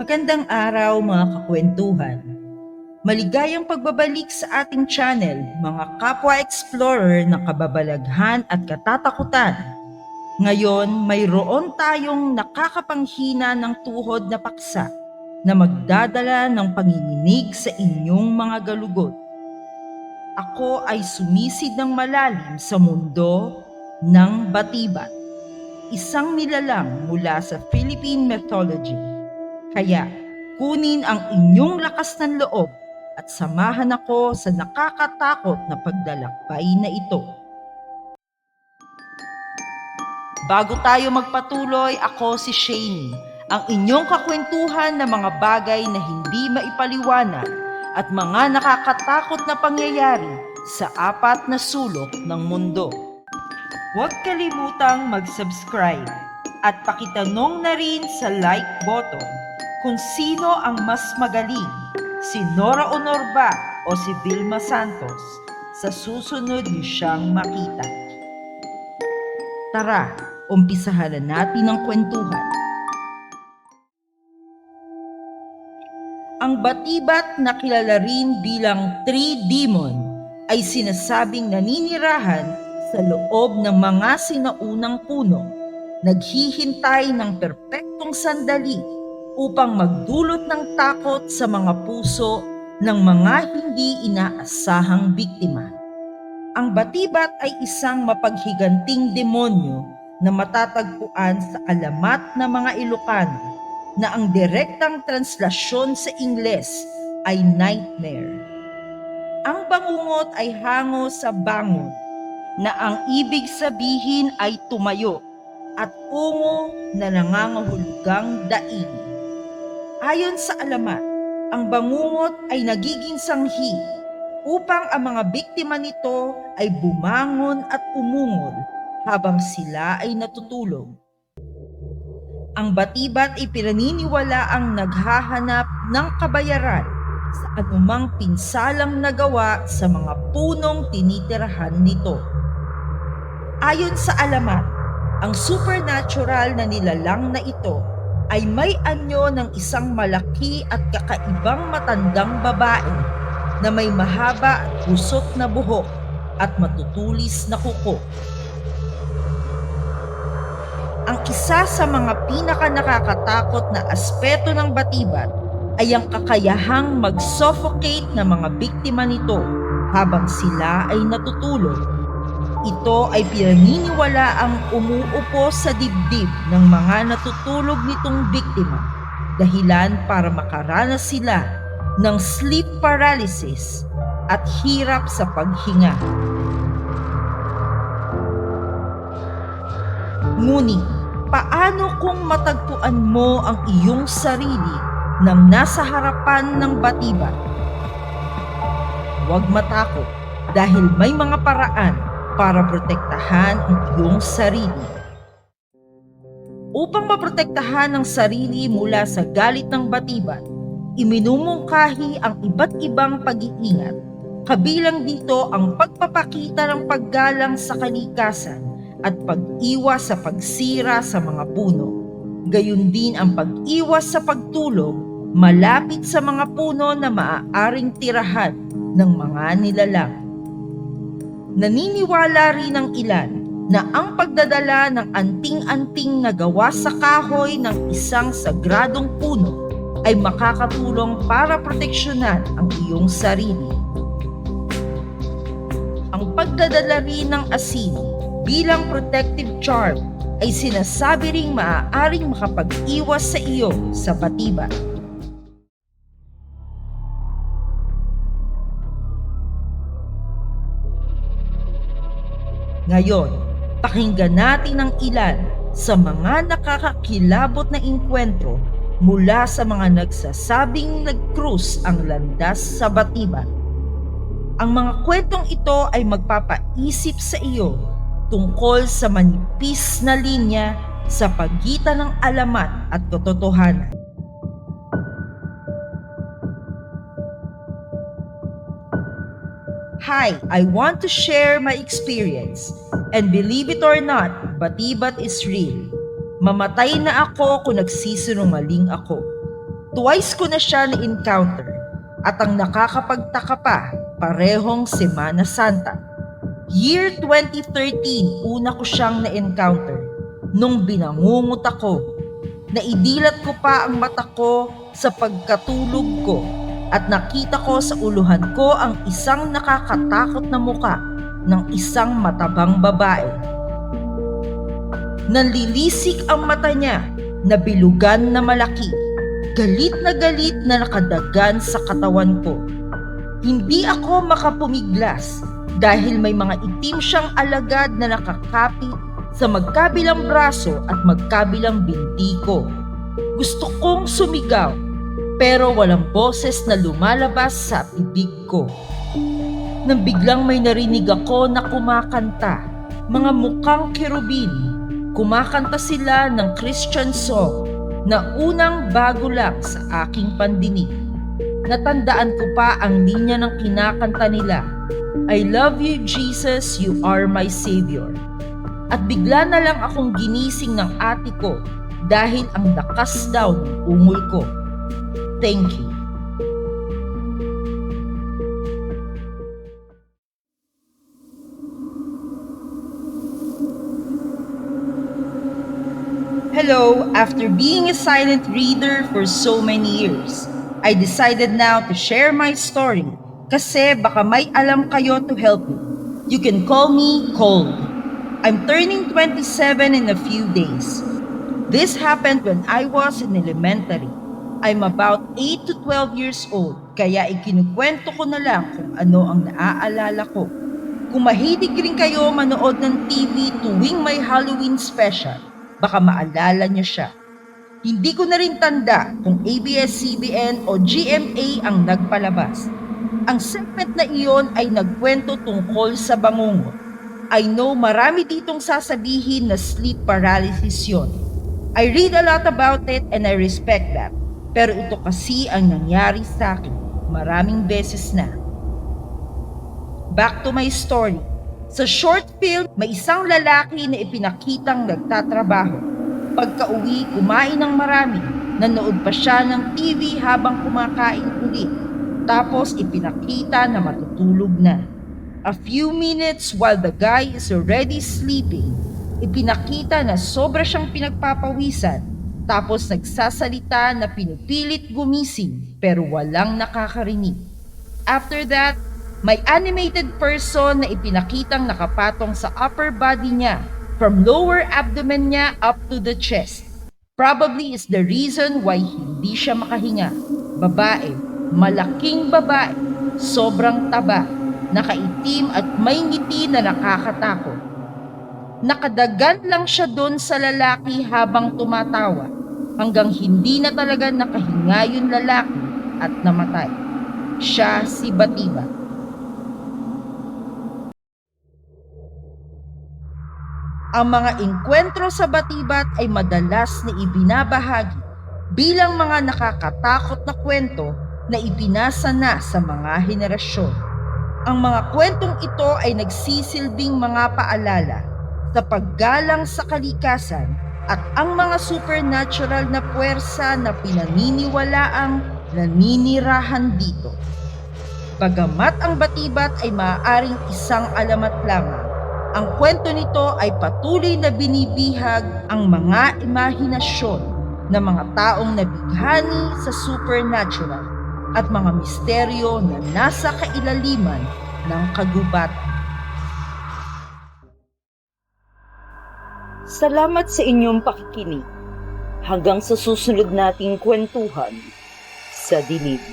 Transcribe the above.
Magandang araw mga kakwentuhan. Maligayang pagbabalik sa ating channel, mga kapwa explorer ng kababalaghan at katatakutan. Ngayon, mayroon tayong nakakapanghina ng tuhod na paksa na magdadala ng panginginig sa inyong mga galugod. Ako ay sumisid ng malalim sa mundo ng batibat, isang nilalang mula sa Philippine mythology. Kaya, kunin ang inyong lakas ng loob at samahan ako sa nakakatakot na paglalakbay na ito. Bago tayo magpatuloy, ako si Shani, ang inyong kakwentuhan ng mga bagay na hindi maipaliwanag at mga nakakatakot na pangyayari sa apat na sulok ng mundo. Huwag kalimutang mag-subscribe at pakitanong na rin sa like button kung sino ang mas magaling, si Nora Honor ba o si Vilma Santos sa susunod niyo siyang makita. Tara, umpisahan na natin ang kwentuhan. Ang batibat na kilala rin bilang Three Demon ay sinasabing naninirahan sa loob ng mga sinaunang puno, naghihintay ng perpektong sandali upang magdulot ng takot sa mga puso ng mga hindi inaasahang biktima. Ang batibat ay isang mapaghiganting demonyo na matatagpuan sa alamat ng mga Ilocano na ang direktang translasyon sa Ingles ay nightmare. Ang bangungot ay hango sa bangon na ang ibig sabihin ay tumayo at ungo na nangangahulugang daing. Ayon sa alamat, ang bangungot ay nagiging sanghi upang ang mga biktima nito ay bumangon at umungol habang sila ay natutulog. Ang batibat ay pinaniniwala ang naghahanap ng kabayaran sa anumang pinsalang nagawa sa mga punong tinitirahan nito. Ayon sa alamat, ang supernatural na nilalang na ito ay may anyo ng isang malaki at kakaibang matandang babae na may mahaba at usok na buhok at matutulis na kuko. Ang isa sa mga pinaka nakakatakot na aspeto ng batibat ay ang kakayahang mag-suffocate ng mga biktima nito habang sila ay natutulog. Ito ay pinaniniwala ang umuupo sa dibdib ng mga natutulog nitong biktima dahilan para makaranas sila ng sleep paralysis at hirap sa paghinga. Ngunit, paano kung matagpuan mo ang iyong sarili nang nasa harapan ng batibat? Huwag matakot dahil may mga paraan para protektahan ang iyong sarili. Upang maprotektahan ang sarili mula sa galit ng batibat, iminumungkahi ang iba't ibang pag-iingat. Kabilang dito ang pagpapakita ng paggalang sa kalikasan at pag-iwas sa pagsira sa mga puno. Gayun din ang pag-iwas sa pagtulog malapit sa mga puno na maaaring tirahan ng mga nilalang. Naniniwala rin ang ilan na ang pagdadala ng anting-anting na gawa sa kahoy ng isang sagradong puno ay makakatulong para proteksyonan ang iyong sarili. Ang pagdadala rin ng asin bilang protective charm ay sinasabi ring maaaring makapag-iwas sa iyo sa batibat. Ngayon, pakinggan natin ang ilan sa mga nakakakilabot na inkwentro mula sa mga nagsasabing nag-cruise ang landas sa Batibat. Ang mga kwentong ito ay magpapaisip sa iyo tungkol sa manipis na linya sa pagitan ng alamat at katotohanan. Hi, I want to share my experience. And believe it or not, batibat is real. Mamatay na ako kung nagsisinungaling ako. Twice ko na siya na-encounter at ang nakakapagtaka pa, parehong Semana Santa. Year 2013, una ko siyang na-encounter nung binangungot ako. Naidilat ko pa ang mata ko sa pagkatulog ko at nakita ko sa uluhan ko ang isang nakakatakot na muka ng isang matabang babae. Nanlilisik ang mata niya na bilugan na malaki. Galit na galit na nakadagan sa katawan ko. Hindi ako makapumiglas dahil may mga itim siyang alagad na nakakapit sa magkabilang braso at magkabilang binti ko. Gusto kong sumigaw pero walang boses na lumalabas sa bibig ko. Nang biglang may narinig ako na kumakanta, mga mukhang kerubin. Kumakanta sila ng Christian song na unang bago lang sa aking pandinig. Natandaan ko pa ang linya ng kinakanta nila. I love you Jesus, you are my Savior. At bigla na lang akong ginising ng ate ko dahil ang lakas daw ng ungol ko. Thank you. Hello, after being a silent reader for so many years, I decided now to share my story kasi baka may alam kayo to help me. You can call me Cold. I'm turning 27 in a few days. This happened when I was in elementary. I'm about 8 to 12 years old, kaya ikinukwento ko na lang kung ano ang naaalala ko. Kung mahilig rin kayo manood ng TV tuwing may Halloween special, baka maalala niyo siya. Hindi ko na rin tanda kung ABS-CBN o GMA ang nagpalabas. Ang segment na iyon ay nagkwento tungkol sa bangungot. I know marami ditong sasabihin na sleep paralysis yon. I read a lot about it and I respect that. Pero ito kasi ang nangyari sa akin maraming beses na. Back to my story. Sa short film, may isang lalaki na ipinakitang nagtatrabaho. Pagka uwi, kumain ng marami. Nanood pa siya ng TV habang kumakain ulit. Tapos ipinakita na matutulog na. A few minutes while the guy is already sleeping, ipinakita na sobra siyang pinagpapawisan. Tapos nagsasalita na pinipilit gumising pero walang nakakarinig. After that, may animated person na ipinakitang nakapatong sa upper body niya from lower abdomen niya up to the chest. Probably is the reason why hindi siya makahinga. Babae, malaking babae, sobrang taba, nakaitim at may ngiti na nakakatakot. Nakadagan lang siya doon sa lalaki habang tumatawa hanggang hindi na talaga nakahinga yung lalaki at namatay. Siya si Batiba. Ang mga engkwentro sa Batibat ay madalas na ibinabahagi bilang mga nakakatakot na kwento na ipinasa na sa mga henerasyon. Ang mga kwentong ito ay nagsisilbing mga paalala sa paggalang sa kalikasan at ang mga supernatural na puwersa na pinaniniwalaang naninirahan dito. Bagamat ang batibat ay maaaring isang alamat lamang, ang kwento nito ay patuloy na binibihag ang mga imahinasyon ng mga taong nabighani sa supernatural at mga misteryo na nasa kailaliman ng kagubatan. Salamat sa inyong pakikinig. Hanggang sa susunod nating kwentuhan sa dilig.